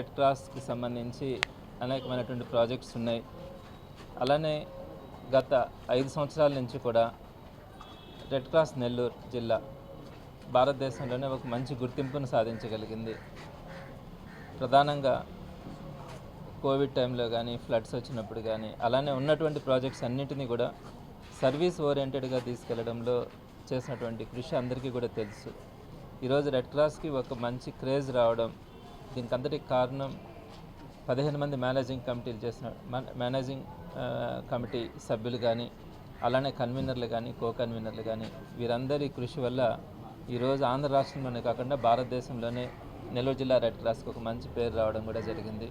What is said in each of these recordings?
Red క్రాస్కి సంబంధించి అనేకమైనటువంటి projects ఉన్నాయి. అలానే గత ఐదు సంవత్సరాల నుంచి కూడా రెడ్ క్రాస్ నెల్లూరు జిల్లా భారతదేశంలోనే ఒక మంచి గుర్తింపును సాధించగలిగింది. ప్రధానంగా కోవిడ్ టైంలో కానీ ఫ్లడ్స్ వచ్చినప్పుడు కానీ అలానే ఉన్నటువంటి ప్రాజెక్ట్స్ అన్నింటినీ కూడా సర్వీస్ ఓరియంటెడ్గా తీసుకెళ్ళడంలో చేసినటువంటి కృషి అందరికీ కూడా తెలుసు. ఈరోజు రెడ్ క్రాస్కి ఒక మంచి క్రేజ్ రావడం దీనికి కారణం పదిహేను మంది మేనేజింగ్ కమిటీలు చేసిన మేనేజింగ్ కమిటీ సభ్యులు కానీ అలానే కన్వీనర్లు కానీ కో కన్వీనర్లు కానీ వీరందరి కృషి వల్ల ఈరోజు ఆంధ్ర రాష్ట్రంలోనే కాకుండా భారతదేశంలోనే నెల్లూరు జిల్లా రెడ్ క్రాస్కి ఒక మంచి పేరు రావడం కూడా జరిగింది.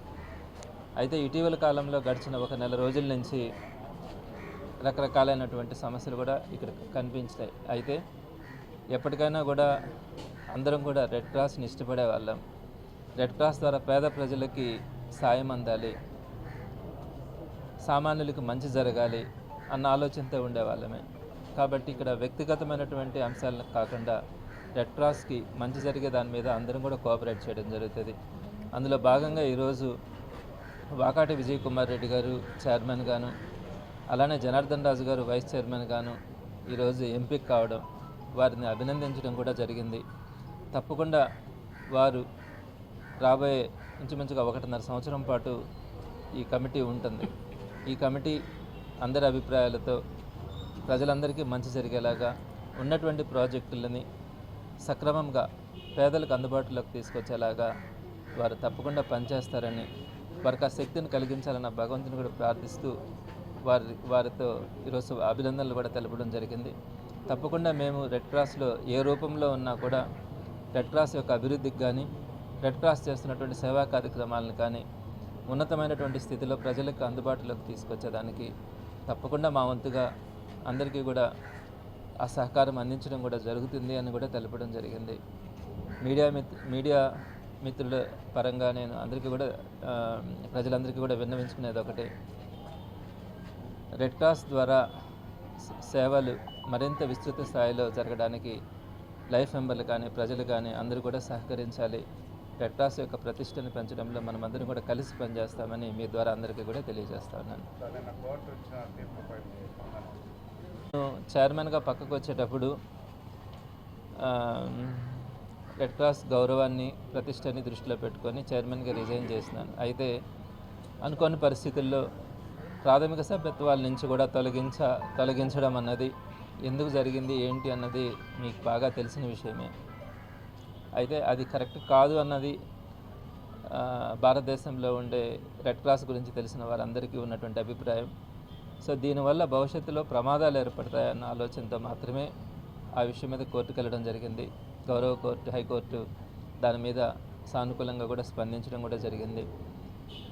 అయితే ఇటీవల కాలంలో గడిచిన ఒక నెల రోజుల నుంచి రకరకాలైనటువంటి సమస్యలు కూడా ఇక్కడ కనిపించాయి. అయితే ఎప్పటికైనా కూడా అందరం కూడా రెడ్ క్రాస్ని ఇష్టపడే వాళ్ళం. రెడ్ క్రాస్ ద్వారా పేద ప్రజలకి సాయం అందాలి సామాన్యులకు మంచి జరగాలి అన్న ఆలోచనతో ఉండేవాళ్ళమే. కాబట్టి ఇక్కడ వ్యక్తిగతమైనటువంటి అంశాలను కాకుండా రెడ్ క్రాస్కి మంచి జరిగే దాని మీద అందరం కూడా కోఆపరేట్ చేయడం జరుగుతుంది. అందులో భాగంగా ఈరోజు వాకాటి విజయ్ కుమార్ రెడ్డి గారు చైర్మన్ గాను అలానే జనార్దన్ రాజు గారు వైస్ చైర్మన్ గాను ఈరోజు ఎంపిక కావడం వారిని అభినందించడం కూడా జరిగింది. తప్పకుండా వారు రాబోయే ఇంచుమించుగా ఒకటిన్నర సంవత్సరం పాటు ఈ కమిటీ ఉంటుంది. ఈ కమిటీ అందరి అభిప్రాయాలతో ప్రజలందరికీ మంచి జరిగేలాగా ఉన్నటువంటి ప్రాజెక్టులని సక్రమంగా పేదలకు అందుబాటులోకి తీసుకొచ్చేలాగా వారు తప్పకుండా పనిచేస్తారని వారికి ఆ శక్తిని కలిగించాలన్న భగవంతుని కూడా ప్రార్థిస్తూ వారి వారితో ఈరోజు అభినందనలు కూడా తెలపడం జరిగింది. తప్పకుండా మేము రెడ్ క్రాస్లో ఏ రూపంలో ఉన్నా కూడా రెడ్ క్రాస్ యొక్క అభివృద్ధికి కానీ రెడ్ క్రాస్ చేస్తున్నటువంటి సేవా కార్యక్రమాలను కానీ ఉన్నతమైనటువంటి స్థితిలో ప్రజలకు అందుబాటులోకి తీసుకొచ్చేదానికి తప్పకుండా మా వంతుగా అందరికీ కూడా ఆ సహకారం అందించడం కూడా జరుగుతుంది అని కూడా తెలపడం జరిగింది. మీడియా మిత్ మీడియా మిత్రుల పరంగా నేను అందరికీ కూడా ప్రజలందరికీ కూడా విన్నవించుకునేది ఒకటి. రెడ్ క్రాస్ ద్వారా సేవలు మరింత విస్తృత స్థాయిలో జరగడానికి లైఫ్ మెంబర్లు కానీ ప్రజలు కానీ అందరూ కూడా సహకరించాలి. రెడ్ క్రాస్ యొక్క ప్రతిష్టను పెంచడంలో మనమందరం కూడా కలిసి పనిచేస్తామని మీ ద్వారా అందరికీ కూడా తెలియజేస్తాను. నేను చైర్మన్గా పక్కకు వచ్చేటప్పుడు ఆ, రెడ్ క్రాస్ గౌరవాన్ని ప్రతిష్టని దృష్టిలో పెట్టుకొని చైర్మన్గా రిజైన్ చేసినాను అయితే అనుకోని పరిస్థితుల్లో ప్రాథమిక సభ్యత్వాల నుంచి కూడా తొలగించ తొలగించడం అన్నది ఎందుకు జరిగింది ఏంటి అన్నది మీకు బాగా తెలిసిన విషయమే. అయితే అది కరెక్ట్ కాదు అన్నది భారతదేశంలో ఉండే రెడ్ క్రాస్ గురించి తెలిసిన వారందరికీ ఉన్నటువంటి అభిప్రాయం. సో దీనివల్ల భవిష్యత్తులో ప్రమాదాలు ఏర్పడతాయన్న ఆలోచనతో మాత్రమే ఆ విషయం మీద కోర్టుకు వెళ్ళడం జరిగింది. గౌరవ కోర్టు హైకోర్టు దాని మీద సానుకూలంగా కూడా స్పందించడం కూడా జరిగింది.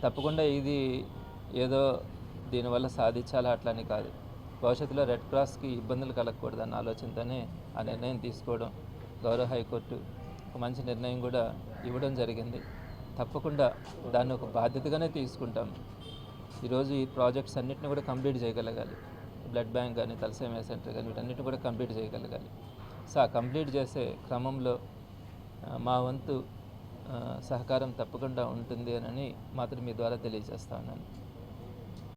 తప్పకుండా ఇది ఏదో దీనివల్ల సాధించాలా అట్లని కాదు. భవిష్యత్తులో రెడ్ క్రాస్కి ఇబ్బందులు కలగకూడదన్న ఆలోచనతోనే ఆ నిర్ణయం తీసుకోవడం గౌరవ హైకోర్టు ఒక మంచి నిర్ణయం కూడా ఇవ్వడం జరిగింది. తప్పకుండా దాన్ని ఒక బాధ్యతగానే తీసుకుంటాం. ఈరోజు ఈ ప్రాజెక్ట్స్ అన్నింటిని కూడా కంప్లీట్ చేయగలగాలి. బ్లడ్ బ్యాంక్ కానీ తలసేమియా సెంటర్ కానీ వీటన్నిటిని కూడా కంప్లీట్ చేయగలగాలి. సో ఆ కంప్లీట్ చేసే క్రమంలో మా వంతు సహకారం తప్పకుండా ఉంటుంది అని మాత్రం మీ ద్వారా తెలియజేస్తా ఉన్నాను.